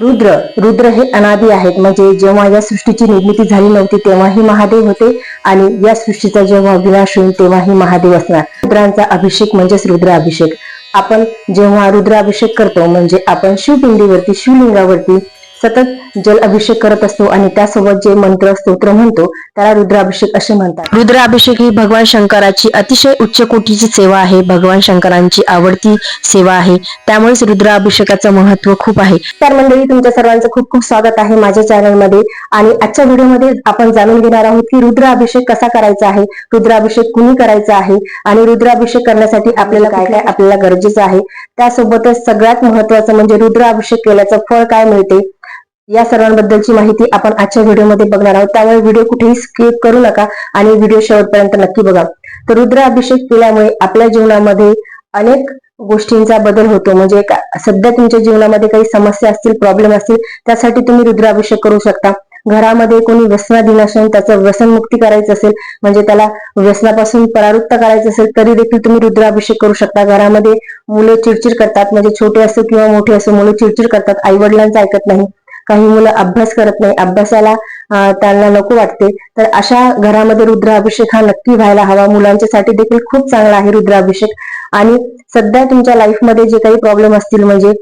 रुद्र. रुद्र हे अनादी आहेत. म्हणजे जेव्हा या सृष्टीची निर्मिती झाली नव्हती तेव्हाही महादेव होते आणि या सृष्टीचा जेव्हा विनाश होईल तेव्हाही महादेव असणार. रुद्रांचा अभिषेक म्हणजेच रुद्र अभिषेक आपण जेव्हा रुद्र अभिषेक करतो म्हणजे आपण शिवपिंडीवरती शिवलिंगावरती सतत जल अभिषेक करत असतो आणि त्यासोबत जे मंत्र स्तोत्र म्हणतो त्याला रुद्राभिषेक असे म्हणतात. रुद्राभिषेक ही भगवान शंकराची अतिशय उच्च कोटीची सेवा आहे. भगवान शंकरांची आवडती सेवा आहे. त्यामुळेच रुद्राभिषेकाचं महत्त्व खूप आहे. तर मंडळी तुमच्या सर्वांचं खूप खूप स्वागत आहे माझ्या चॅनलमध्ये. आणि आजच्या व्हिडिओमध्ये आपण जाणून घेणार आहोत की रुद्राभिषेक कसा करायचा आहे रुद्राभिषेक कुणी करायचा आहे आणि रुद्राभिषेक करण्यासाठी आपल्याला काय काय आपल्याला गरजेचं आहे. त्यासोबतच सगळ्यात महत्वाचं म्हणजे रुद्राभिषेक केल्याचं फळ काय मिळते? या सर्वांबद्दलची माहिती आपण आजच्या व्हिडिओमध्ये बघणार आहोत. त्यामुळे व्हिडिओ कुठेही स्किप करू नका आणि व्हिडिओ शेवटपर्यंत नक्की बघा. तर रुद्र अभिषेक केल्यामुळे आपल्या जीवनामध्ये अनेक गोष्टींचा बदल होतो. म्हणजे सध्या तुमच्या जीवनामध्ये काही समस्या असतील प्रॉब्लेम असतील त्यासाठी तुम्ही रुद्राभिषेक करू शकता. घरामध्ये कोणी व्यसनाधीन असेल त्याचं व्यसनमुक्ती करायचं असेल म्हणजे त्याला व्यसनापासून परावृत्त करायचं असेल तरी देखील तुम्ही रुद्राभिषेक करू शकता. घरामध्ये मुलं चिडचिड करतात म्हणजे छोटे असो किंवा मोठे असो मुलं चिडचिड करतात आई वडिलांचं ऐकत नाही. काही मुलं अभ्यास करत नाही अभ्यासाला त्यांना नको वाटते. तर अशा घरामध्ये रुद्राभिषेक हा नक्की व्हायला हवा. मुलांच्यासाठी देखील खूप चांगला आहे रुद्राभिषेक. आणि सध्या तुमच्या लाईफमध्ये जे काही प्रॉब्लेम असतील म्हणजे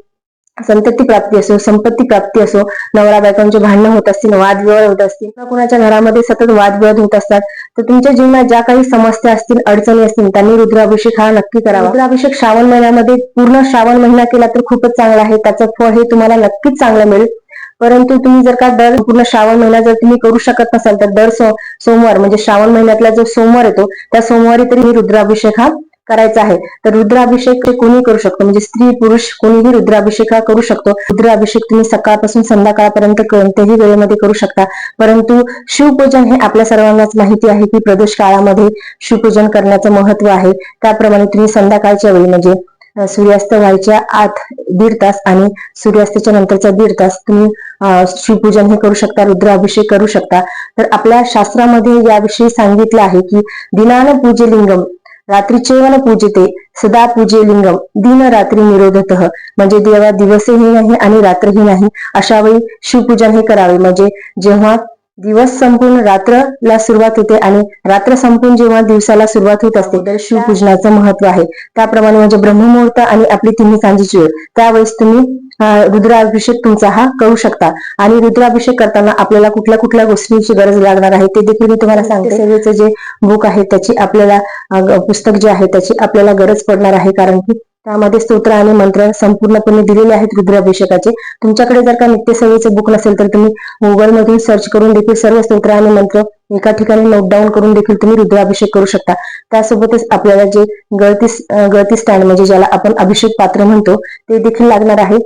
संतती प्राप्ती असो संपत्ती प्राप्ती असो नवरा बायकांचे भांडणं होत असतील वादविवाद होत असतील किंवा कुणाच्या घरामध्ये सतत वादविवाद होत असतात तर तुमच्या जीवनात ज्या काही समस्या असतील अडचणी असतील त्यांनी रुद्राभिषेक हा नक्की करावा. रुद्राभिषेक श्रावण महिन्यामध्ये पूर्ण श्रावण महिना केला तर खूपच चांगला आहे. त्याचं फळ हे तुम्हाला नक्कीच चांगलं मिळेल. परंतु तुम्ही जर का दर पूर्ण श्रावण महिना जर तुम्ही करू शकत नसाल तर दर सो- सोमवार म्हणजे श्रावण महिन्यातला जो सोमवार येतो त्या सोमवारी तरी रुद्राभिषेक हा करायचा आहे. तर रुद्राभिषेक हे कोणी करू शकतो? म्हणजे स्त्री पुरुष कोणीही रुद्राभिषेक हा करू शकतो. रुद्राभिषेक तुम्ही सकाळपासून संध्याकाळपर्यंत कोणत्याही वेळेमध्ये करू शकता. परंतु शिवपूजन हे आपल्या सर्वांनाच माहिती आहे की प्रदोष काळामध्ये शिवपूजन करण्याचं महत्त्व आहे. त्याप्रमाणे तुम्ही संध्याकाळच्या वेळी म्हणजे सूर्यास्त व्हायच्या आत दीड तास आणि सूर्यास्ताच्या नंतरचा दीड तास तुम्ही शिवपूजन हे करू शकता रुद्राभिषेक करू शकता. तर आपल्या शास्त्रामध्ये याविषयी सांगितलं आहे की दिनान पूजे लिंगम रात्रीचेवन पूजिते सदा पूजे लिंगम दिन रात्री निरोधत. म्हणजे देवा दिवसही नाही आणि रात्रही नाही अशा वेळी शिवपूजन हे करावे. म्हणजे जेव्हा दिवस संपून रात्रला सुरुवात होते आणि रात्र संपून जेव्हा दिवसाला सुरुवात होत असते तर शिवपूजनाचं महत्त्व आहे. त्याप्रमाणे म्हणजे ब्रह्ममुहूर्त आणि आपली तिन्ही सांजेची वेळ त्यावेळेस तुम्ही रुद्राभिषेक तुमचा हा करू शकता. आणि रुद्राभिषेक करताना आपल्याला कुठल्या कुठल्या गोष्टींची गरज लागणार आहे ते देखील मी तुम्हाला सांगते. सेवेचं जे बुक आहे त्याची आपल्याला पुस्तक जे आहे त्याची आपल्याला गरज पडणार आहे कारण की त्यामध्ये स्तोत्र आणि मंत्र संपूर्णपणे दिलेले आहेत रुद्राभिषेकाचे. तुमच्याकडे जर का नित्यसेवेचे बुक नसेल तर तुम्ही गुगल मधून सर्च करून देखील सर्व स्तोत्र आणि मंत्र एका ठिकाणी नोट डाऊन करून देखील तुम्ही रुद्राभिषेक करू शकता. त्यासोबतच आपल्याला जे गळती गळती स्टँड म्हणजे ज्याला आपण अभिषेक पात्र म्हणतो ते देखील लागणार आहे.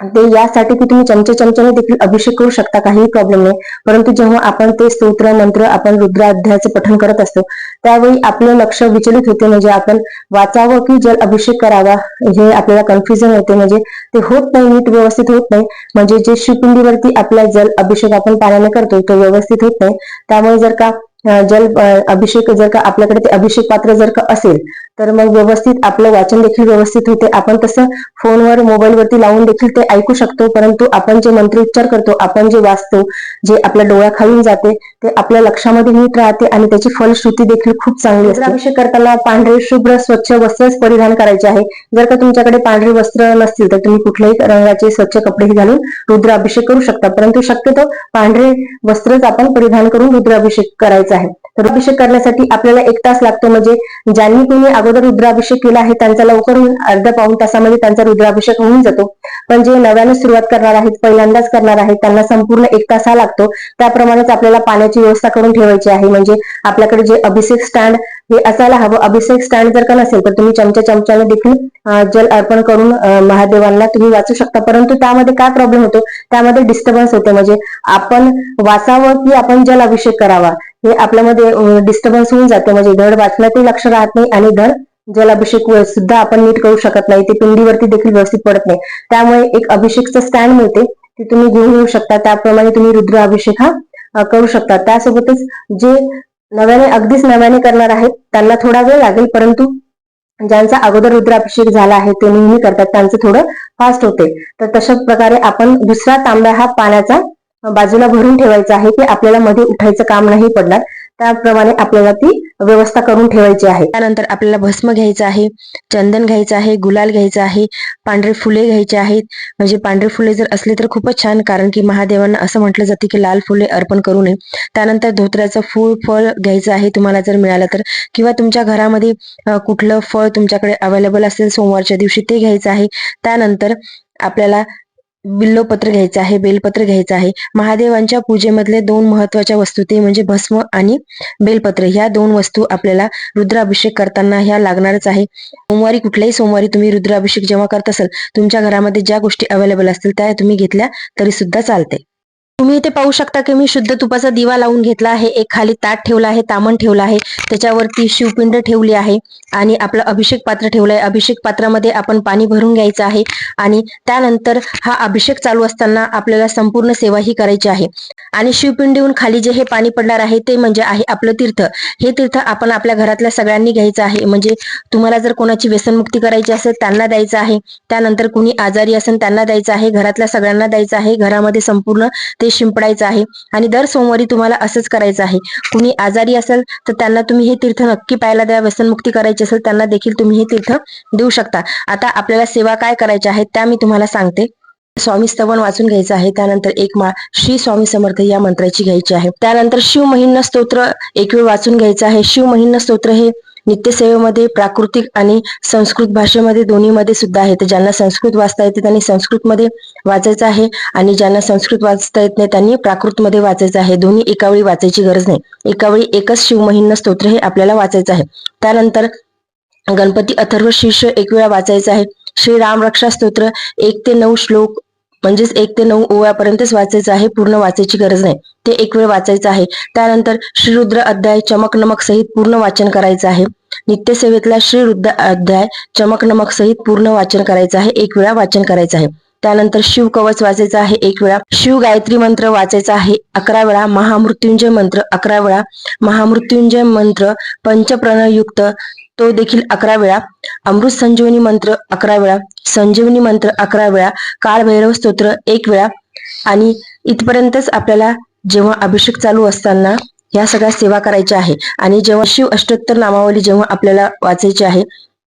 ते यासाठी की तुम्ही चमचे चमच्याने देखील अभिषेक करू शकता काहीही प्रॉब्लेम नाही. परंतु जेव्हा आपण ते स्तोत्र मंत्र आपण रुद्राध्यायाचे पठण करत असतो त्यावेळी आपलं लक्ष विचलित होते. म्हणजे आपण वाचावं की जल अभिषेक करावा हे आपल्याला कन्फ्युजन होते म्हणजे ते होत नाही नीट व्यवस्थित होत नाही. म्हणजे जे शिवपिंडीवरती आपला जल अभिषेक आपण पाण्याने करतो तो व्यवस्थित होत नाही. त्यामुळे जर का जल अभिषेक जर का आपल्याकडे ते अभिषेक पात्र जर का असेल तर मग व्यवस्थित आपलं वाचन देखील व्यवस्थित होते. आपण तसं फोनवर मोबाईलवरती लावून देखील ते ऐकू शकतो परंतु आपण जे मंत्रोच्चार करतो आपण जे वाचतो जे आपल्या डोळ्या खाऊन जाते ते आपल्या लक्षामध्ये नीट राहते आणि त्याची फलश्रुती देखील खूप चांगली असते. अभिषेक करताना पांढरे शुभ्र स्वच्छ वस्त्रच परिधान करायचे आहे. जर का तुमच्याकडे पांढरे वस्त्र नसतील तर तुम्ही कुठल्याही रंगाचे स्वच्छ कपडे घालून रुद्राभिषेक करू शकता. परंतु शक्यतो पांढरे वस्त्रच आपण परिधान करून रुद्राभिषेक करायचा आहे. रुद्राभिषेक करण्यासाठी आपल्याला एक तास लागतो. म्हणजे ज्यांनी कोणी अगोदर रुद्राभिषेक केला आहे त्यांचा लवकर होऊन अर्ध्या पाऊन तासामध्ये त्यांचा रुद्राभिषेक होऊन जातो. पण जे नव्याने सुरुवात करणार आहेत पहिल्यांदाच करणार आहेत त्यांना संपूर्ण एक तास हा लागतो. त्याप्रमाणेच आपल्याला पाण्याची व्यवस्था करून ठेवायची आहे. म्हणजे आपल्याकडे जे अभिषेक स्टँड हे असायला हवं. अभिषेक स्टँड जर का नसेल तर तुम्ही चमच्या चमच्याने देखील जल अर्पण करून महादेवांना तुम्ही वाचू शकता. परंतु त्यामध्ये काय प्रॉब्लेम होतो? त्यामध्ये डिस्टर्बन्स होते. म्हणजे आपण वाचावं की आपण जल अभिषेक करावा? हे आपल्यामध्ये डिस्टर्बन्स होऊन जाते. म्हणजे धड वाचण्यातही लक्ष राहत नाही आणि धड जलाभिषेक व- सुद्धा आपण नीट करू शकत नाही. ते पिंडीवरती देखील व्यवस्थित पडत नाही. त्यामुळे एक अभिषेकचं स्टँड मिळते. ते तुम्ही घेऊन येऊ शकता. त्याप्रमाणे तुम्ही रुद्र अभिषेक हा करू शकता. त्यासोबतच जे नव्याने अगदीच नव्याने करणार आहेत त्यांना थोडा वेळ लागेल. परंतु ज्यांचा अगोदर रुद्राभिषेक झाला आहे ते नेहमी करतात. त्यांचं थोडं फास्ट होते. तर तशाच प्रकारे आपण दुसरा तांब्या हा पाण्याचा बाजूला भरून ठेवायचं आहे की आपल्याला मध्ये उठायचं काम नाही पडणार. त्याप्रमाणे आपल्याला ती व्यवस्था करून ठेवायची आहे. त्यानंतर आपल्याला भस्म घ्यायचं आहे चंदन घ्यायचं आहे गुलाल घ्यायचं आहे पांढरे फुले घ्यायचे आहेत. म्हणजे पांढरे फुले जर असले तर खूपच छान कारण की महादेवांना असं म्हटलं जाते की लाल फुले अर्पण करू नये. त्यानंतर धोत्र्याचं फूल फळ घ्यायचं आहे तुम्हाला जर मिळालं तर. किंवा तुमच्या घरामध्ये कुठलं फळ तुमच्याकडे अवेलेबल असेल सोमवारच्या दिवशी ते घ्यायचं आहे. त्यानंतर आपल्याला बिल्लोपत्र घ्यायचं आहे बेलपत्र घ्यायचं आहे. महादेवांच्या पूजेमधले दोन महत्त्वाच्या वस्तू ते म्हणजे भस्म आणि बेलपत्र. ह्या दोन वस्तू आपल्याला रुद्राभिषेक करताना ह्या लागणारच आहे. सोमवारी कुठल्याही सोमवारी तुम्ही रुद्राभिषेक जेव्हा करत असाल तुमच्या घरामध्ये ज्या गोष्टी अवेलेबल असतील त्या तुम्ही घेतल्या तरी सुद्धा चालते तुम्ही इथे पाहू शकता की मी शुद्ध तुपाचा दिवा लावून घेतला आहे. एक खाली ताट ठेवला आहे तामण ठेवला आहे. त्याच्यावरती शिवपिंड ठेवली आहे आणि आपलं अभिषेक पात्र ठेवलं आहे. अभिषेक पात्रामध्ये आपण पाणी भरून घ्यायचं आहे आणि त्यानंतर हा अभिषेक चालू असताना आपल्याला संपूर्ण सेवा ही करायची आहे. आणि शिवपिंडीहून खाली जे हे पाणी पडणार आहे ते म्हणजे आहे आपलं तीर्थ. हे तीर्थ आपण आपल्या घरातल्या सगळ्यांनी घ्यायचं आहे. म्हणजे तुम्हाला जर कोणाची व्यसनमुक्ती करायची असेल त्यांना द्यायचं आहे. त्यानंतर कुणी आजारी असेल त्यांना द्यायचं आहे. घरातल्या सगळ्यांना द्यायचं आहे. घरामध्ये संपूर्ण ते शिंपडायचं आहे आणि दर सोमवारी तुम्हाला असंच करायचं आहे. कुणी आजारी असेल तर त्यांना तुम्ही हे तीर्थ नक्की पाहायला द्या. व्यसनमुक्ती करायची असेल त्यांना देखील तुम्ही हे तीर्थ देऊ शकता. आता आपल्याला सेवा काय करायच्या आहेत त्या मी तुम्हाला सांगते. स्वामी स्तवन वाचून घ्यायचं आहे. त्यानंतर एक माळ श्री स्वामी समर्थ या मंत्राची घ्यायची आहे. त्यानंतर शिव महिन्न स्तोत्र एक वेळ वाचून घ्यायचं आहे. शिव महिन्न स्तोत्र हे नित्यसेवेमध्ये प्राकृतिक आणि संस्कृत भाषेमध्ये दोन्हीमध्ये सुद्धा आहे. तर ज्यांना संस्कृत वाचता येते त्यांनी संस्कृतमध्ये वाचायचं आहे आणि ज्यांना संस्कृत वाचता येत नाही त्यांनी प्राकृतमध्ये वाचायचं आहे. दोन्ही एकावेळी वाचायची गरज नाही. एकावेळी एकच शिवमहिन स्तोत्र हे आपल्याला वाचायचं आहे. त्यानंतर गणपती अथर्व शीर्ष एक वेळा वाचायचं आहे. श्री राम रक्षा स्तोत्र एक ते नऊ श्लोक म्हणजेच एक ते नऊ ओव्यापर्यंतच वाचायचं आहे. पूर्ण वाचायची गरज नाही. ते एक वेळ वाचायचं आहे. त्यानंतर श्री रुद्र अध्याय चमक नमक सहित पूर्ण वाचन करायचं आहे. नित्यसेवेतला श्री रुद्ध अध्याय चमक नमक सहित पूर्ण वाचन करायचं आहे एक वेळा वाचन करायचं आहे. त्यानंतर शिव कवच वाचायचं आहे एक वेळा. शिव गायत्री मंत्र वाचायचा आहे अकरा वेळा. महामृत्युंजय मंत्र अकरा वेळा. महामृत्युंजय मंत्र पंचप्रणयुक्त तो देखील अकरा वेळा. अमृत संजीवनी मंत्र अकरा वेळा. संजीवनी मंत्र अकरा वेळा. काळभैरव स्तोत्र एक वेळा. आणि इथपर्यंतच आपल्याला जेव्हा अभिषेक चालू असताना ह्या सगळ्या सेवा करायच्या आहे. आणि जेव्हा शिव अष्टोत्तर नामावली जेव्हा आपल्याला वाचायची आहे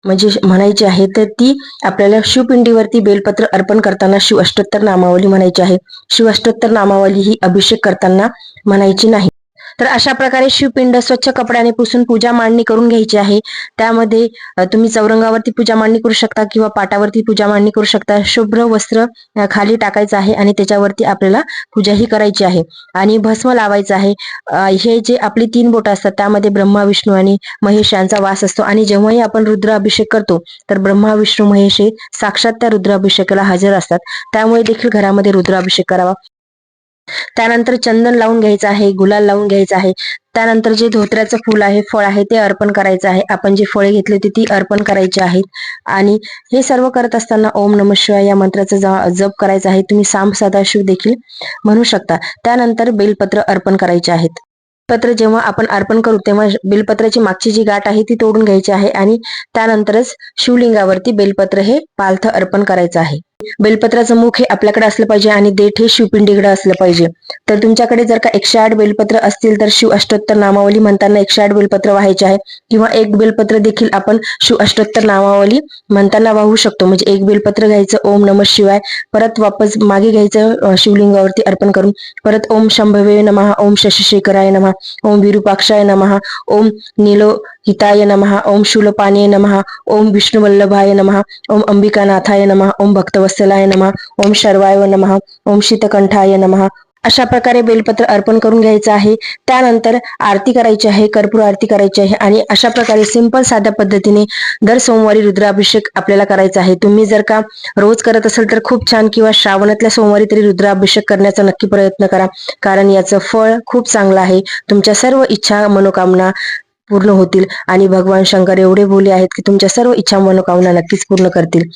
म्हणजे म्हणायची आहे तर ती आपल्याला शिवपिंडीवरती बेलपत्र अर्पण करताना शिव अष्टोत्तर नामावली म्हणायची आहे. शिव अष्टोत्तर नामावली ही अभिषेक करताना म्हणायची नाही. तर अशा प्रकारे शिवपिंड स्वच्छ कपड्याने पुसून पूजा मांडणी करून घ्यायची आहे. त्यामध्ये तुम्ही चौरंगावरती पूजा मांडणी करू शकता किंवा पाटावरती पूजा मांडणी करू शकता. शुभ्र वस्त्र खाली टाकायचं आहे आणि त्याच्यावरती आपल्याला पूजा ही करायची आहे. आणि भस्म लावायचं आहे. हे जे आपली तीन बोट असतात त्यामध्ये ब्रह्मा विष्णू आणि महेश यांचा वास असतो. आणि जेव्हाही आपण रुद्र अभिषेक करतो तर ब्रह्मा विष्णू महेश हे साक्षात त्या रुद्राभिषेकाला हजर असतात. त्यामुळे देखील घरामध्ये रुद्राभिषेक करावा. त्यानंतर चंदन लावून घ्यायचं आहे गुलाल लावून घ्यायचं आहे. त्यानंतर जे धोत्र्याचं फूल आहे फळ आहे ते अर्पण करायचं आहे. आपण जी फळे घेतली होते ती अर्पण करायची आहेत. आणि हे सर्व करत असताना ओम नम शिवाय या मंत्राचा जप करायचा आहे. तुम्ही साम सदाशिव देखील म्हणू शकता. त्यानंतर बेलपत्र अर्पण करायचे आहेत. पत्र जेव्हा आपण अर्पण करू तेव्हा बेलपत्राची मागची जी गाठ आहे ती तोडून घ्यायची आहे. आणि त्यानंतरच शिवलिंगावरती बेलपत्र हे पालथ अर्पण करायचं आहे. बेलपत्राचं मुख हे आपल्याकडे असलं पाहिजे आणि देठ हे शिवपिंडीकडे असलं पाहिजे. तर तुमच्याकडे जर का एकशे आठ बेलपत्र असतील तर शिव अष्टोत्तर नामावली म्हणताना एकशे आठ बेलपत्र व्हायचे आहे. किंवा एक बेलपत्र देखील आपण शिव अष्टोत्तर नामावली म्हणताना वाहू शकतो. म्हणजे एक बेलपत्र घ्यायचं ओम नम शिवाय. परत वापस मागे घ्यायचं शिवलिंगावरती अर्पण करून. परत ओम शंभवे नमः ओम शशिशेखराय नमः ओम विरूपाक्षाय नमः ओम नीलो हिताय नमः ओम शूलपाने नमः ओम विष्णुवल्लभाय नमः ओम अंबिकानाथाय नमः ओम भक्तवत्सलाय नमः ओम शर्वाय नमः ओम शीतकंठाय नमः. अशा प्रकारे बेलपत्र अर्पण करून घ्यायचं आहे. त्यानंतर आरती करायची आहे कर्पूर आरती करायची आहे आणि अशा प्रकारे सिंपल साध्या पद्धतीने दर सोमवारी रुद्राभिषेक आपल्याला करायचा आहे. तुम्ही जर का रोज करत असाल तर खूप छान किंवा श्रावणातल्या सोमवारी तरी रुद्राभिषेक करण्याचा नक्की प्रयत्न करा. कारण याचं फळ खूप चांगलं आहे. तुमच्या सर्व इच्छा मनोकामना पूर्ण होतील. आणि भगवान शंकर एवढे बोले आहेत की तुमच्या सर्व इच्छा मनोकामना नक्कीच पूर्ण करतील.